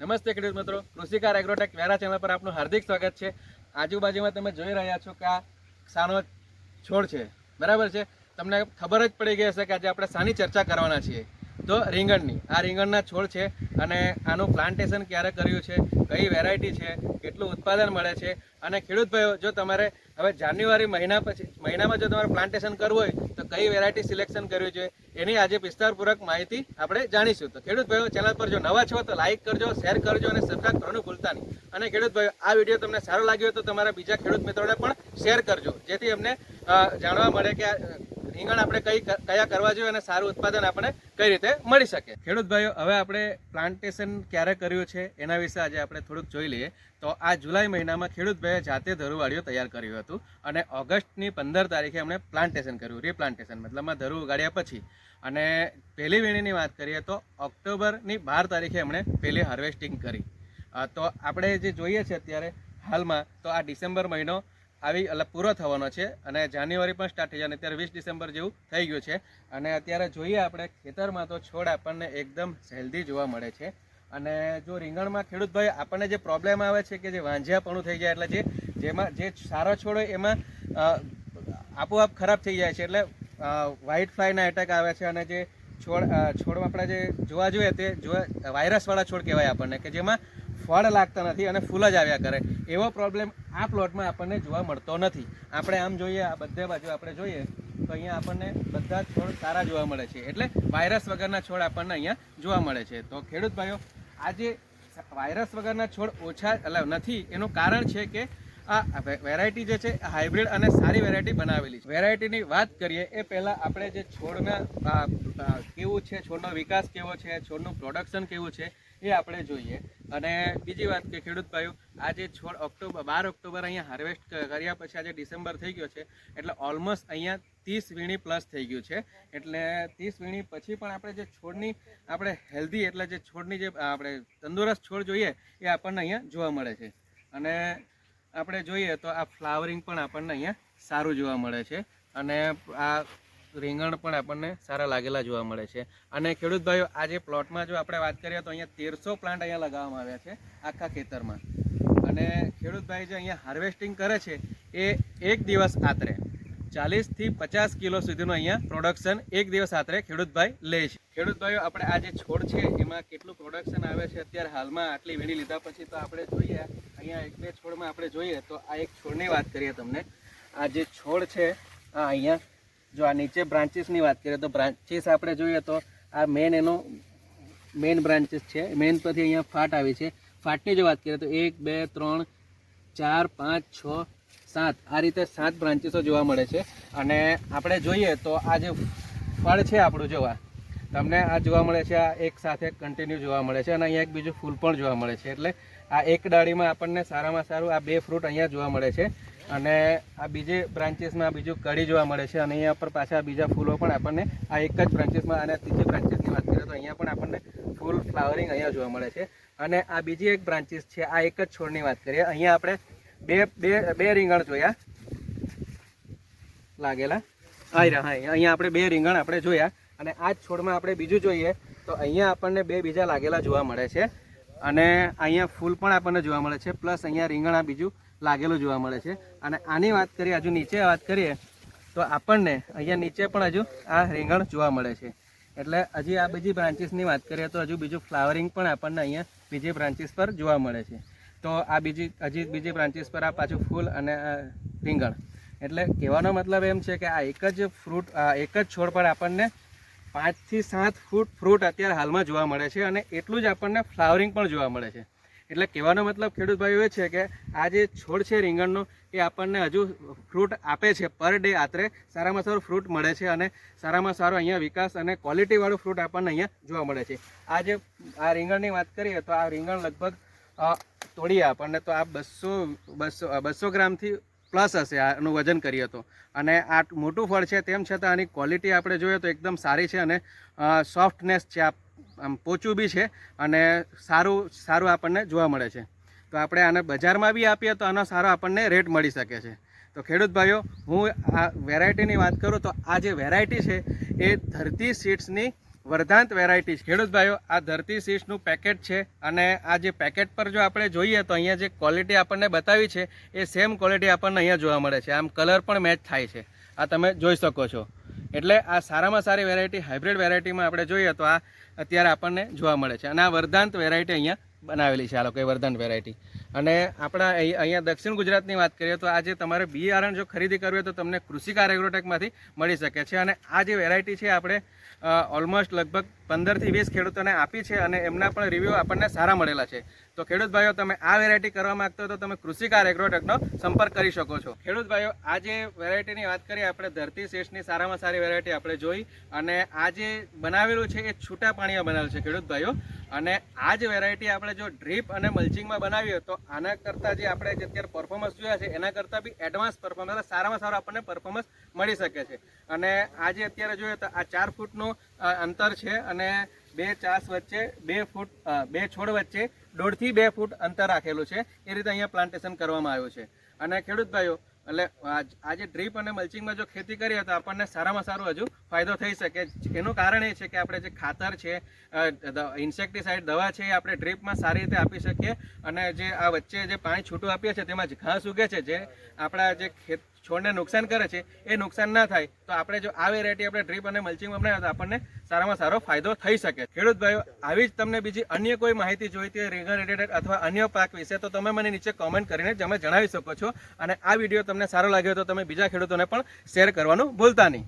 નમસ્તે ખેડૂત મિત્રો. કૃષિકાર એગ્રોટેક વેરા ચેનલ પર આપનું હાર્દિક સ્વાગત છે. આજુબાજુમાં તમે જોઈ રહ્યા છો કે આ સાનો છોડ છે. બરાબર છે? તમને ખબર જ પડી ગઈ હશે કે આજે આપણે સાની ચર્ચા કરવાના છીએ. તો રીંગણની. આ રીંગણના છોડ છે અને આનું પ્લાન્ટેશન ક્યારે કર્યું છે? કઈ વેરાયટી છે? કેટલું ઉત્પાદન મળે છે? અને ખેડૂત ભાઈઓ, જો તમારે હવે જાન્યુઆરી મહિના પછી, મહિનામાં જો તમારે પ્લાન્ટેશન કરવું હોય કઈ વેરાયટી સિલેક્શન કરવી જોઈએ, એની આજે વિસ્તારપૂર્વક માહિતી આપણે જાણીશું. તો ખેડૂત ભાઈઓ, ચેનલ પર જો નવા છો, તો લાઇક કરજો શેર કરજો અને સબસ્ક્રાઈબ કરવાનું ભૂલતા નહીં. અને ખેડૂત ભાઈઓ, આ વીડિયો તમને સારો લાગ્યો તો તમારા બીજા ખેડૂત મિત્રોને પણ શેર કરજો, જેથી એમને જાણવા મળે કે રીંગણ આપણે કઈ કયા કરવા જોઈએ અને સારું ઉત્પાદન આપણે કઈ રીતે મળી શકે. ખેડૂત ભાઈઓ, હવે આપણે પ્લાન્ટેશન ક્યારે કર્યું છે એના વિશે આજે આપણે થોડુંક જોઈ લઈએ. તો આ જુલાઈ મહિનામાં ખેડૂત ભાઈએ જાતે ધરુવાડીઓ તૈયાર કર્યું હતું અને ઓગસ્ટની પંદર તારીખે એમણે પ્લાન્ટેશન કર્યું રીપ્લાન્ટેશન મતલબમાં ધરુ ઉગાડ્યા પછી. અને પહેલી વીણીની વાત કરીએ તો ઓક્ટોબરની બાર તારીખે એમણે પહેલી હાર્વેસ્ટિંગ કરી. તો આપણે જે જોઈએ છે અત્યારે હાલમાં, તો આ ડિસેમ્બર મહિનો આવી, એટલે પૂરો થવાનો છે અને જાન્યુઆરી પણ સ્ટાર્ટ થઈ જાય અને અત્યારે વીસ ડિસેમ્બર જેવું થઈ ગયું છે. અને અત્યારે જોઈએ આપણે, ખેતરમાં તો છોડ આપણને એકદમ હેલ્ધી જોવા મળે છે. અને જો રીંગણમાં ખેડૂતભાઈ આપણને જે પ્રોબ્લેમ આવે છે કે જે વાંઝિયાપણું થઈ જાય, એટલે જે, જેમાં જે સારો છોડ હોય એમાં આપોઆપ ખરાબ થઈ જાય છે, એટલે વ્હાઇટ ફ્લાયના એટેક આવે છે અને જે છોડ છોડમાં આપણે જે જોવા જોઈએ તે જોવા વાયરસવાળા છોડ કહેવાય આપણને, કે જેમાં ફળ લાગતા નથી અને ફૂલ જ આવ્યા કરે. એવો પ્રોબ્લેમ આ પ્લોટમાં આપણને જોવા મળતો નથી. આપણે આમ જોઈએ, આ બધે બાજુ આપણે જોઈએ, તો અહીંયા આપણને બધા છોડ સારા જોવા મળે છે. એટલે વાયરસ વગરના છોડ આપણને અહીંયા જોવા મળે છે. તો ખેડૂત ભાઈઓ, આજે વાયરસ વગરના છોડ ઓછા નથી. એનું કારણ છે કે આ વેરાયટી જે છે હાઇબ્રિડ અને સારી વેરાયટી બનાવેલી છે. વેરાયટીની વાત કરીએ, એ પહેલાં આપણે જે છોડના કેવું છે? છોડનો વિકાસ કેવો છે? છોડનું પ્રોડક્શન કેવું છે? એ આપણે જોઈએ. અને બીજી વાત કે ખેડૂત ભાઈઓ આ જે છોડ ઓક્ટોબર, બાર ઓક્ટોબર અહીંયા હાર્વેસ્ટ કર્યા પછી આજે ડિસેમ્બર થઈ ગયો છે. એટલે ઓલમોસ્ટ અહીંયા ત્રીસ વીણી પ્લસ થઈ ગયું છે. એટલે ત્રીસ વીણી પછી પણ આપણે જે છોડની, આપણે હેલ્ધી એટલે જે છોડની જે આપણે તંદુરસ્ત છોડ જોઈએ, એ આપણને અહીંયા જોવા મળે છે. અને આપણે જોઈએ તો આ ફ્લાવરિંગ પણ આપણને અહીંયા સારું જોવા મળે છે. અને આ રીંગણ પણ આપણને સારા લાગેલા જોવા મળે છે. અને ખેડૂત ભાઈઓ આ પ્લોટમાં જો આપણે વાત કરીએ તો અહીંયા તેરસો પ્લાન્ટ અહીંયા લગાવવામાં આવ્યા છે આખા ખેતરમાં. અને ખેડૂત ભાઈ જે અહીંયા હાર્વેસ્ટિંગ કરે છે, એ એક દિવસ આતરે, ચાલીસથી પચાસ કિલો સુધીનું અહીંયા પ્રોડક્શન એક દિવસ આતરે ખેડૂતભાઈ લે છે. ખેડૂત ભાઈઓ, આપણે આ જે છોડ છે, એમાં કેટલું પ્રોડક્શન આવે છે અત્યારે હાલમાં, આટલી વીણી લીધા પછી તો આપણે જોઈએ, અહીંયા એક બે છોડમાં આપણે જોઈએ તો આ એક છોડની વાત કરીએ તમને. આ જે છોડ છે, આ અહીંયા જો આ નીચે બ્રાન્ચીસની વાત કરીએ તો બ્રાન્ચીસ આપણે જોઈએ તો આ મેન એનો મેન બ્રાન્ચીસ છે. મેન પરથી અહીંયા ફાટ આવી છે. ફાટની જો વાત કરીએ તો એક, બે, ત્રણ, ચાર, પાંચ, છ, સાત. આ રીતે સાત બ્રાન્ચીસો જોવા મળે છે. અને આપણે જોઈએ તો આ જે ફળ છે આપણું જોવા તમને આ જોવા મળે છે આ એક સાથે કન્ટિન્યુ જોવા મળે છે અને અહીંયા એક બીજું ફૂલ પણ જોવા મળે છે. એટલે આ એક ડાળીમાં આપણને સારામાં સારું આ બે ફ્રૂટ અહીંયા જોવા મળે છે અને આ બીજી બ્રાન્ચીસમાં બીજું કડી જોવા મળે છે અને અહીંયા પર પાછા બીજા ફૂલો પણ આપણને આ એક જ બ્રાન્ચીસમાં અને ત્રીજી બ્રાન્ચીસની વાત કરીએ તો અહીંયા પણ આપણને ફૂલ ફ્લાવરિંગ અહીંયા જોવા મળે છે. અને આ બીજી એક બ્રાન્ચીસ છે આ એક જ છોડની વાત કરીએ. અહીંયા આપણે બે બે બે રીંગણ જોયા લાગેલા. હા રહ્યા, હા અહીંયા આપણે બે રીંગણ આપણે જોયા. અને આ જ છોડમાં આપણે બીજું જોઈએ તો અહીંયા આપણને બે બીજા લાગેલા જોવા મળે છે. અને અહીંયા ફૂલ પણ આપણને જોવા મળે છે, પ્લસ અહીંયા રીંગણ બીજું લાગેલું જોવા મળે છે. અને આની વાત કરીએ, હજુ નીચે વાત કરીએ, તો આપણને અહીંયા નીચે પણ હજુ આ રીંગણ જોવા મળે છે. એટલે હજી આ બીજી બ્રાન્ચીસની વાત કરીએ તો હજુ બીજું ફ્લાવરિંગ પણ આપણને અહીંયા બીજી બ્રાન્ચીસ પર જોવા મળે છે. તો આ બીજી, હજી બીજી બ્રાન્ચીસ પર આ પાછું ફૂલ અને રીંગણ. એટલે કહેવાનો મતલબ એમ છે કે આ એક જ ફ્રૂટ એક જ છોડ પર આપણને પાંચથી સાત ફૂટ ફ્રૂટ અત્યારે હાલમાં જોવા મળે છે અને એટલું જ આપણને ફ્લાવરિંગ પણ જોવા મળે છે. એટલે કહેવાનો મતલબ ખેડૂત ભાઈઓ એ છે કે આ જે છોડ છે રીંગણનો, એ આપણને હજુ ફ્રૂટ આપે છે પર ડે આત્રે સારામાં સારું ફ્રૂટ મળે છે અને સારામાં સારો અહીંયા વિકાસ અને ક્વોલિટીવાળું ફ્રૂટ આપણને અહીંયા જોવા મળે છે. આ જે, આ રીંગણની વાત કરીએ તો આ રીંગણ લગભગ તોડીએ આપણને તો આ બસો બસો બસો ગ્રામથી પ્લસ હશે આનું વજન કરીએ તો. અને આ મોટું ફળ છે તેમ છતાં આની ક્વોલિટી આપણે જોઈએ તો એકદમ સારી છે અને સોફ્ટનેસ છે આમ પોચું બી છે અને સારું સારું આપણને જોવા મળે છે. તો આપણે આને બજારમાં બી આપીએ તો આનો સારો આપણને રેટ મળી શકે છે. તો ખેડૂત ભાઈઓ, હું આ વેરાયટીની વાત કરું તો આ જે વેરાયટી છે એ ધરતી સીડ્સની વર્ધાંત વેરાયટી ખેડૂત ભાઈઓ, આ ધરતી શીશનું પેકેટ છે અને આ જે પેકેટ પર જો આપણે જોઈએ તો અહીંયા જે ક્વોલિટી આપણને બતાવી છે, એ સેમ ક્વોલિટી આપણને અહીંયા જોવા મળે છે. આમ કલર પણ મેચ થાય છે. આ તમે જોઈ શકો છો. એટલે આ સારામાં સારી વેરાયટી હાઇબ્રિડ વેરાયટીમાં આપણે જોઈએ તો આ અત્યારે આપણને જોવા મળે છે. અને આ વર્ધાંત વેરાયટી અહીંયા બનાવેલી છે આ લોકોએ વર્ધન વેરાયટી અને આપણા અહીં- અહીંયા દક્ષિણ ગુજરાતની વાત કરીએ તો આજે તમારે બિયારણ જો ખરીદી કરવી હોય તો તમને કૃષિકાર એગ્રોટેકમાંથી મળી શકે છે. અને આ જે વેરાયટી છે આપણે ઓલમોસ્ટ લગભગ પંદરથી વીસ ખેડૂતોને આપી છે અને એમના પણ રિવ્યૂ આપણને સારા મળેલા છે. તો ખેડૂત ભાઈઓ, તમે આ વેરાયટી કરવા માંગતો તો તમે કૃષિકાર એગ્રોટેકનો સંપર્ક કરી શકો છો. ખેડૂત ભાઈઓ, આ જે વેરાયટીની વાત કરીએ, આપણે ધરતી શેષની સારામાં સારી વેરાયટી આપણે જોઈ અને આ જે બનાવેલું છે એ છૂટા પાણીમાં બનાવેલું છે ખેડૂત ભાઈઓ. અને આ જ વેરાયટી આપણે જો ડ્રીપ અને મલ્ચિંગમાં બનાવીએ તો આના કરતાં જે આપણે જે અત્યારે પરફોર્મન્સ જોયા છે, એના કરતાં બી એડવાન્સ પરફોર્મન્સ સારામાં સારું આપણને પરફોર્મન્સ મળી શકે છે. અને આજે અત્યારે જોઈએ તો આ ચાર ફૂટનું અંતર છે અને બે ચાસ વચ્ચે, બે ફૂટ બે છોડ વચ્ચે દોઢથી બે ફૂટ અંતર રાખેલું છે. એ રીતે અહીંયા પ્લાન્ટેશન કરવામાં આવ્યું છે. અને ખેડૂત ભાઈઓ, એટલે આજે ડ્રીપ અને મલ્ચિંગમાં જો ખેતી કરીએ તો આપણને સારામાં સારું હજુ ફાયદો થઈ શકે. એનું કારણ એ છે કે આપણે જે ખાતર છે ઇન્સેક્ટિસાઇડ, દવા છે એ આપણે ડ્રીપમાં સારી રીતે આપી શકીએ અને જે આ વચ્ચે જે પાણી છૂટું આપીએ છીએ તેમાં જ ઘાસ ઉગે છે જે આપણા જે ખેત, છોડને નુકસાન કરે છે, એ નુકસાન ના થાય તો આપણે જો આ વેરાયટી આપણે ડ્રીપ અને મલ્ચિંગમાં બનાવીએ તો આપણને સારામાં સારો ફાયદો થઈ શકે. ખેડૂત ભાઈઓ, આવી જ તમને બીજી અન્ય કોઈ માહિતી જોઈતી હોય રીગન રિલેટેડ અથવા અન્ય પાક વિશે તો તમે મને નીચે કોમેન્ટ કરીને તમે જણાવી શકો છો અને આ વીડિયો તમને સારો લાગ્યો તો તમે બીજા ખેડૂતોને પણ શેર કરવાનું ભૂલતા નહીં.